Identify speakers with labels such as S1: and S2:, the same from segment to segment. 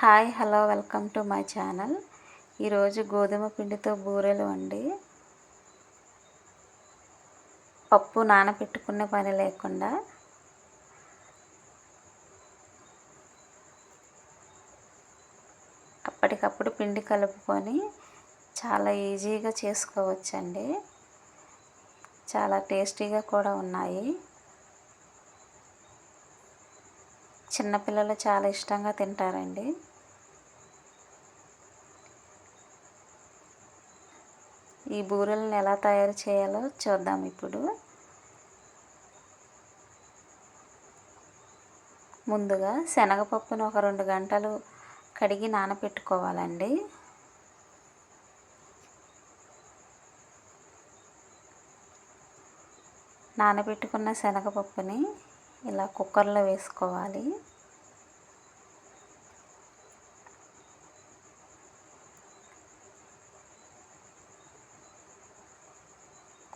S1: Hi hello welcome to my channel. ఈరోజు గోధుమ పిండితో బూరెలు అండి పప్పు నానబెట్టుకునే పని లేకుండా అప్పటికప్పుడు పిండి కలుపుకొని చాలా ఈజీగా చేసుకోవచ్చండి. చాలా టేస్టీగా కూడా ఉన్నాయి. చిన్నపిల్లలు చాలా ఇష్టంగా తింటారండి. ఈ బూరెలను ఎలా తయారు చేయాలో చూద్దాం ఇప్పుడు. ముందుగా శనగపప్పును ఒక రెండు గంటలు కడిగి నానబెట్టుకోవాలండి నానబెట్టుకున్న శనగపప్పుని ఇలా కుక్కర్లో వేసుకోవాలి.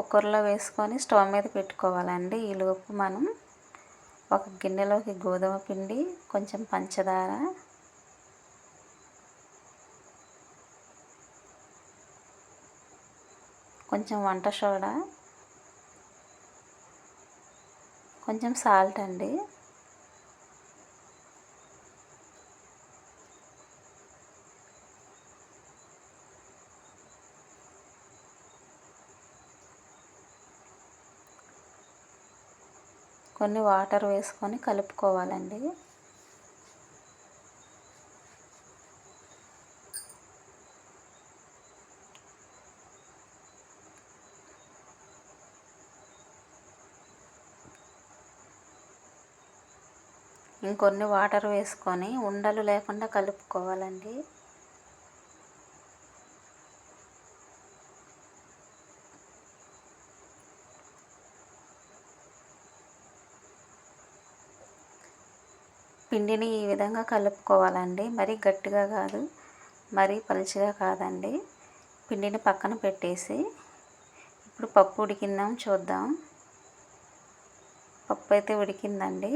S1: కుక్కర్లో వేసుకొని స్టవ్ మీద పెట్టుకోవాలండి. ఈలోపు మనం ఒక గిన్నెలోకి గోధుమ పిండి కొంచెం పంచదార కొంచెం వంట సోడా కొంచెం సాల్ట్ అండి. కొన్ని వాటర్ వేసుకొని కలుపుకోవాలండి. ఇంకొన్ని వాటర్ వేసుకొని ఉండలు లేకుండా కలుపుకోవాలండి. పిండిని ఈ విధంగా కలుపుకోవాలండి. మరీ గట్టిగా కాదు మరీ పలుచగా కాదండి. పిండిని పక్కన పెట్టేసి ఇప్పుడు పప్పు ఉడికిందాం చూద్దాం. పప్పు అయితే ఉడికిందండి.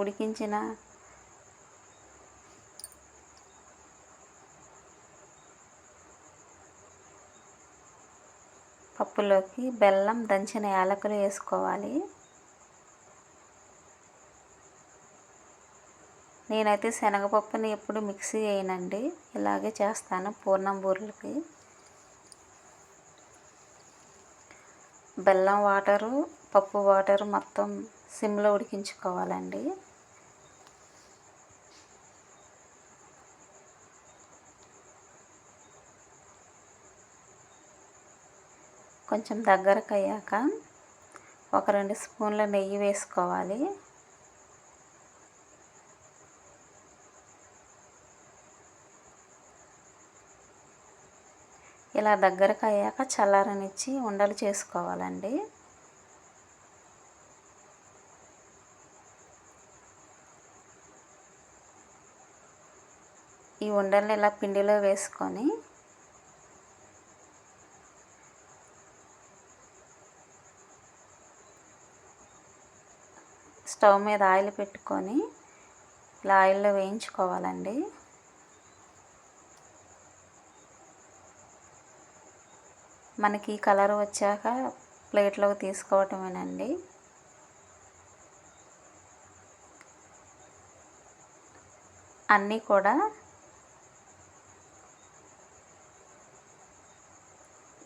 S1: ఉడికించిన పప్పులోకి బెల్లం దంచిన యాలకులు వేసుకోవాలి. నేనైతే శనగపప్పుని ఎప్పుడు మిక్సీ చేయనండి. ఇలాగే చేస్తాను పూర్ణం బూరెలకి. బెల్లం వాటరు పప్పు వాటరు మొత్తం సిమ్లో ఉడికించుకోవాలండి. కొంచెం దగ్గరకు అయ్యాక ఒక రెండు స్పూన్ల నెయ్యి వేసుకోవాలి. ఇలా దగ్గరకు అయ్యాక చల్లారనిచ్చి ఉండలు చేసుకోవాలండి. ఈ ఉండల్ని ఇలా పిండిలో వేసుకొని స్టవ్ మీద ఆయిల్ పెట్టుకొని ఇలా ఆయిల్లో వేయించుకోవాలండి. మనకి కలర్ వచ్చాక ప్లేట్లోకి తీసుకోవటమేనండి. అన్నీ కూడా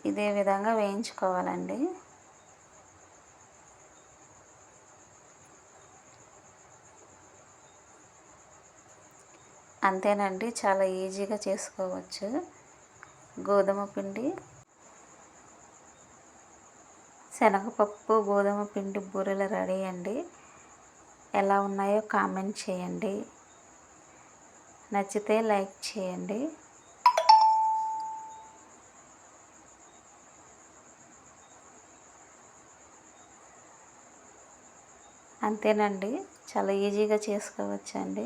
S1: ఇదే విధంగా వేయించుకోవాలండి. అంతేనండి చాలా ఈజీగా చేసుకోవచ్చు. గోధుమ పిండి శనగపప్పు గోధుమ పిండి బూరెలు రెడీ అండి. ఎలా ఉన్నాయో కామెంట్ చేయండి. నచ్చితే లైక్ చేయండి. అంతేనండి చాలా ఈజీగా చేసుకోవచ్చండి.